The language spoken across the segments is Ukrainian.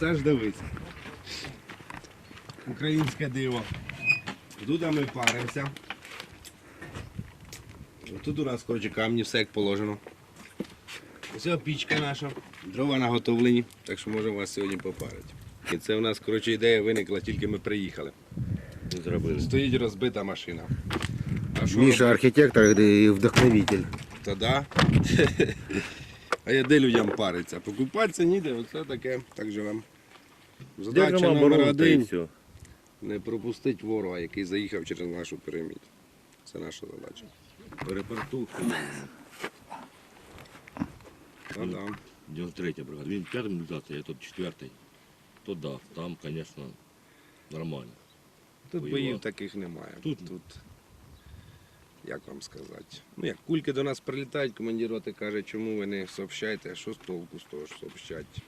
Оце ж дивись. Українське диво. Тут ми паримося. Тут у нас коротше, камні, все як положено. Ось пічка наша, дрова наготовлені, так що можемо вас сьогодні попарити. І це у нас коротше, ідея виникла, тільки ми приїхали. Зробили. Стоїть розбита машина. А що Міша архітектор і вдохновитель. Та да. А я де людям париться? Покупатися ніде, оце таке, так живемо. Задача Держимо номер оборону та і один все. не пропустити ворога, який заїхав через нашу піраміду. Це наша задача. Репорту. Та да. 93 бригада. Він п'ятий мобілізація, я тут четвертий. То да, там, звісно, нормально. Тут Воював. боїв таких немає. Тут- Тут, як вам сказати? Ну як кульки до нас прилітають, командир роти каже, чому ви не сообщаєте, а що з толку з того ж сообщать.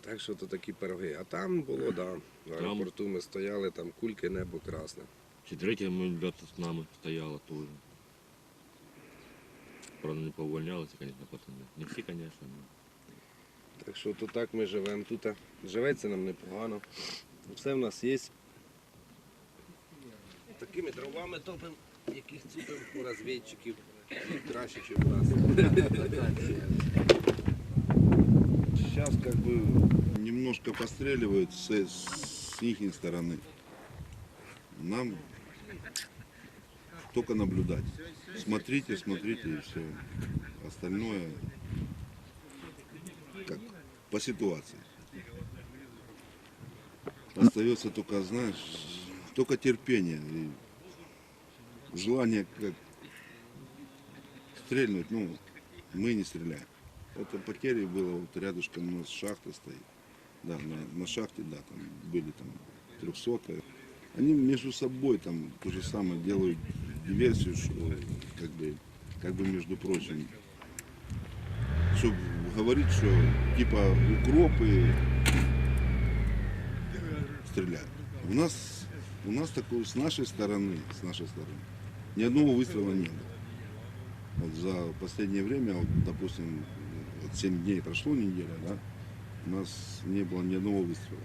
Так що то такі пироги. А там було, да. В Там- аеропорту ми стояли, там кульки, небо красне. Чи третя мобілізація з нами стояла теж. Правда, не повольнялися, звісно, пацани. Не всі, звісно. но Так що то так ми живемо. Тут а, живеться нам непогано. Все в нас є. Такими дровами топимо, яких цупимо у розвідчиків. Краще, ніж у нас. Сейчас как бы немножко постреливают с, с их стороны. Нам только наблюдать. Смотрите, смотрите и все. Остальное как по ситуации. Остается только, знаешь, только терпение и желание как стрельнуть. Ну, мы не стреляем. Это потери было, вот рядышком у нас шахта стоит. Да, на, на шахте, да, там были там 300 Они между собой там то же самое делают диверсию, что как бы, как бы между прочим. Чтобы говорить, что типа укропы стреляют. У нас, у нас такого с нашей стороны, с нашей стороны, ни одного выстрела не было. Вот за последнее время, вот, допустим, вот 7 дней прошло неделя, да, у нас не было ни одного выстрела.